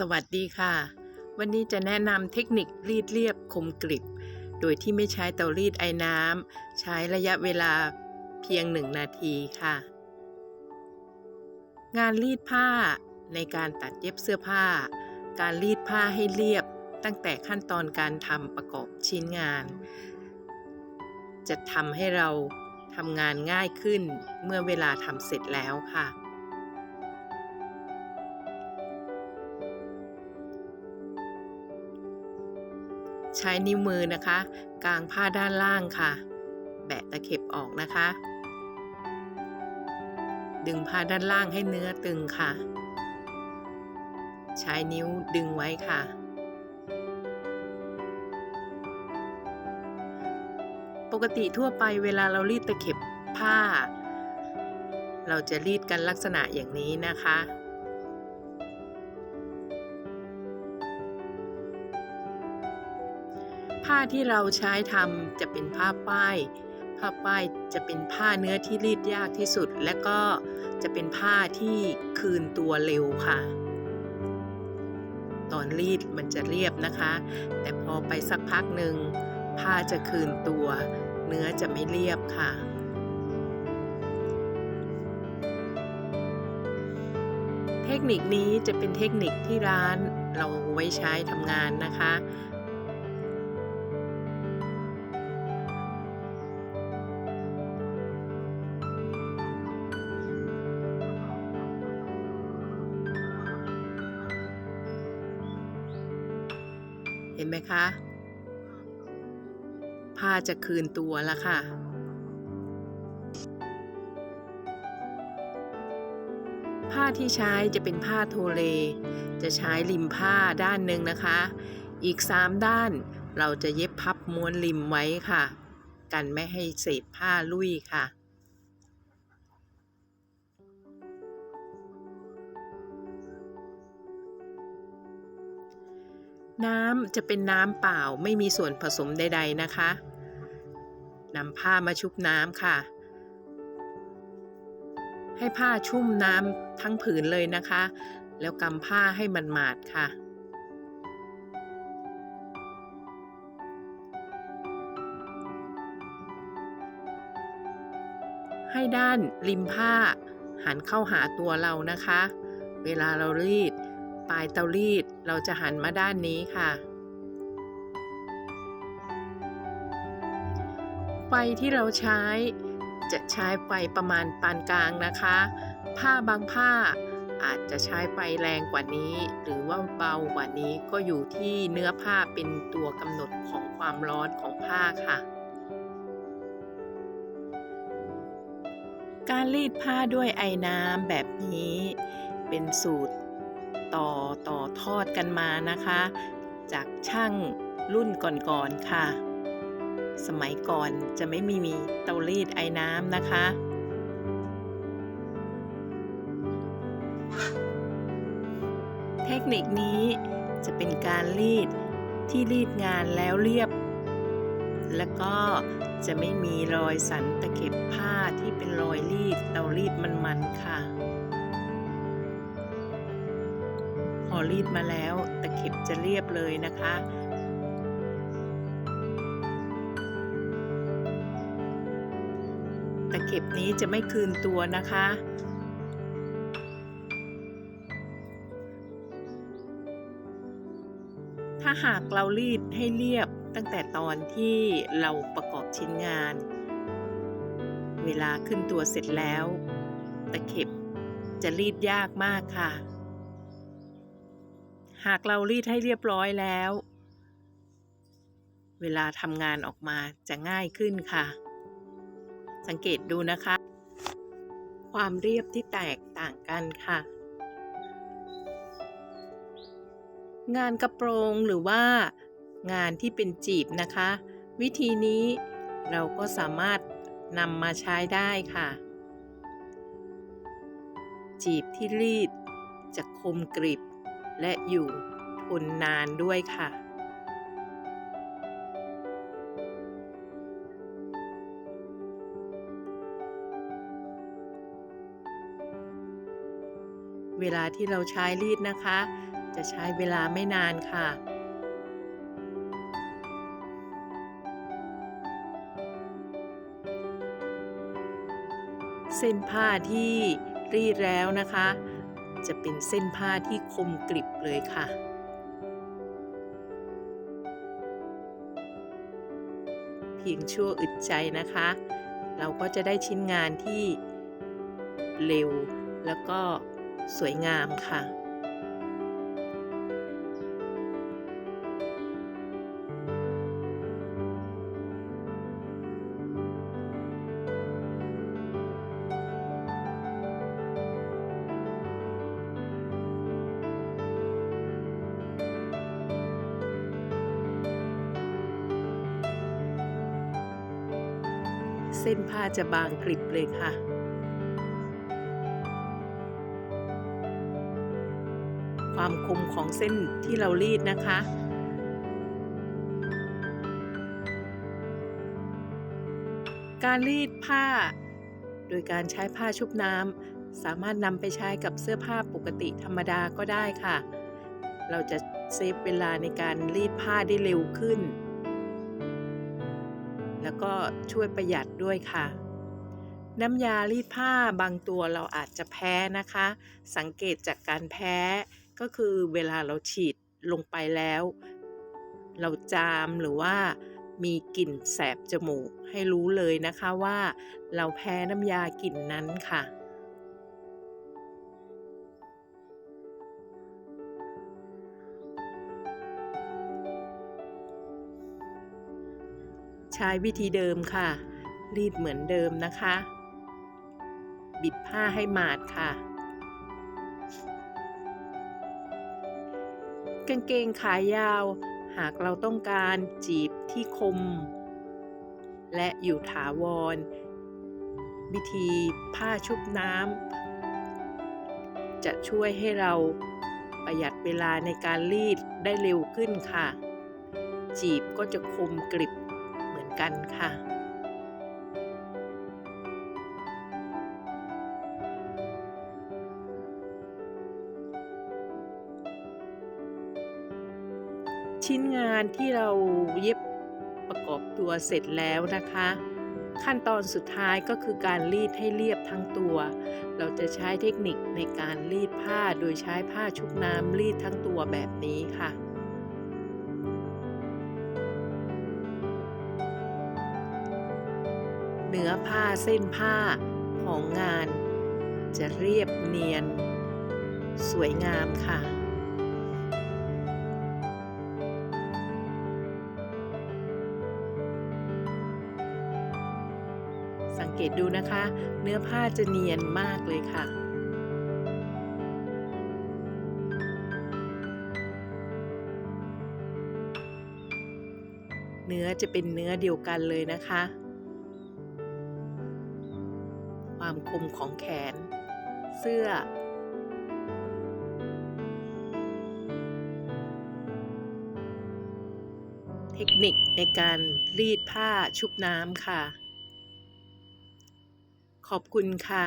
สวัสดีค่ะ วันนี้จะแนะนำเทคนิครีดเรียบคมกริบ โดยที่ไม่ใช้เตารีดไอ้น้ำใช้ระยะเวลาเพียงหนึ่งนาทีค่ะ งานรีดผ้าในการตัดเย็บเสื้อผ้า การรีดผ้าให้เรียบตั้งแต่ขั้นตอนการทำประกอบชิ้นงาน จะทำให้เราทำงานง่ายขึ้นเมื่อเวลาทำเสร็จแล้วค่ะ ใช้นิ้วมือนะคะ กางผ้าด้านล่างค่ะ แบะตะเข็บออกนะคะ ดึงผ้าด้านล่างให้เนื้อตึงค่ะ ใช้นิ้วดึงไว้ค่ะ ปกติทั่วไปเวลาเรารีดตะเข็บผ้า เราจะรีดกันลักษณะอย่างนี้นะคะ ผ้าที่เราใช้ทำจะเป็นผ้าป้าย ผ้าป้ายจะเป็นผ้าเนื้อที่รีดยากที่สุด และก็จะเป็นผ้าที่คืนตัวเร็วค่ะ ตอนรีดมันจะเรียบนะคะ แต่พอไปสักพักหนึ่งผ้าจะคืนตัว เนื้อจะไม่เรียบค่ะเทคนิคนี้จะเป็นเทคนิคที่ร้านเราไว้ใช้ทำงานนะคะ ห็นไหมคะผ้าจะคืนตัวแล้วค่ะ ผ้าที่ใช้จะเป็นผ้าโทเล จะใช้ริมผ้าด้านหนึ่งนะคะ อีก 3 ด้านเราจะเย็บพับม้วนริมไว้ค่ะ กันไม่ให้เศษผ้าลุ่ยค่ะ น้ำจะเป็นน้ำเปล่าไม่มีส่วนผสมใด ๆนะคะนำผ้ามาชุบน้ำค่ะ ให้ผ้าชุ่มน้ำทั้งผืนเลยนะคะ แล้วกำผ้าให้มันหมาดค่ะ ให้ด้านริมผ้าหันเข้าหาตัวเรานะคะ เวลาเรารีด ปลายเตารีดเราจะหันมาด้านนี้ค่ะ ไฟที่เราใช้จะใช้ไฟประมาณปานกลางนะคะ ผ้าบางผ้าอาจจะใช้ไฟแรงกว่านี้ หรือว่าเบากว่านี้ก็อยู่ที่เนื้อผ้าเป็นตัวกำหนดของความร้อนของผ้าค่ะ การรีดผ้าด้วยไอ้น้ำแบบนี้ เป็นสูตร ต่อต่อทอดกันมานะคะ จากช่างรุ่นก่อนๆค่ะ สมัยก่อนจะไม่มีมีเตารีดไอ้น้ำนะคะ เทคนิคนี้จะเป็นการรีดที่รีดงานแล้วเรียบ แล้วก็จะไม่มีรอยสันตะเข็บผ้าที่เป็นรอยรีดเตารีดมันๆค่ะ รีดมาแล้วตะเข็บจะเรียบเลยนะคะ ตะเข็บนี้จะไม่คืนตัวนะคะถ้าหากเรารีดให้เรียบตั้งแต่ตอนที่เราประกอบชิ้นงาน เวลาขึ้นตัวเสร็จแล้ว ตะเข็บจะรีดยากมากค่ะ หากเรารีดให้เรียบร้อยแล้ว เวลาทำงานออกมาจะง่ายขึ้นค่ะ สังเกตดูนะคะ ความเรียบที่แตกต่างกันค่ะ งานกระโปรงหรือว่างานที่เป็นจีบนะคะ วิธีนี้เราก็สามารถนำมาใช้ได้ค่ะ จีบที่รีดจะคมกริบ และอยู่ทนนานด้วยค่ะ เวลาที่เราใช้รีดนะคะ จะใช้เวลาไม่นานค่ะเส้นผ้าที่รีดแล้วนะคะ จะเป็นเส้นผ้าที่คมกริบเลยค่ะเพียงชั่วอึดใจนะคะ เราก็จะได้ชิ้นงานที่เร็วแล้วก็สวยงามค่ะ เส้นผ้าจะบางกริบเลยค่ะ ความคมของเส้นที่เรารีดนะคะ การรีดผ้า โดยการใช้ผ้าชุบน้ำสามารถนำไปใช้กับเสื้อผ้าปกติธรรมดาก็ได้ค่ะ เราจะเซฟเวลาในการรีดผ้าได้เร็วขึ้น แล้วก็ช่วยประหยัดด้วยค่ะ น้ำยารีดผ้าบางตัวเราอาจจะแพ้นะคะ สังเกตจากการแพ้ก็คือเวลาเราฉีดลงไปแล้ว เราจามหรือว่ามีกลิ่นแสบจมูกให้รู้เลยนะคะว่า เราแพ้น้ำยากลิ่นนั้นค่ะ ใช้วิธีเดิมค่ะ รีดเหมือนเดิมนะคะ บิดผ้าให้หมาดค่ะ กางเกงขายาว หากเราต้องการจีบที่คม และอยู่ถาวร วิธีผ้าชุบน้ำจะช่วยให้เราประหยัดเวลาในการรีดได้เร็วขึ้นค่ะ จีบก็จะคมกริบ กันค่ะ ชิ้นงานที่เราเย็บประกอบตัวเสร็จแล้วนะคะ ขั้นตอนสุดท้ายก็คือการรีดให้เรียบทั้งตัว เราจะใช้เทคนิคในการรีดผ้าโดยใช้ผ้าชุบน้ำรีดทั้งตัวแบบนี้ค่ะ เนื้อผ้าเส้นผ้าของงาน จะเรียบเนียน สวยงามค่ะ สังเกตดูนะคะ เนื้อผ้าจะเนียนมากเลยค่ะเนื้อจะเป็นเนื้อเดียวกันเลยนะคะ ความคมของแขน เสื้อ เทคนิคในการรีดผ้าชุบน้ำค่ะ ขอบคุณค่ะ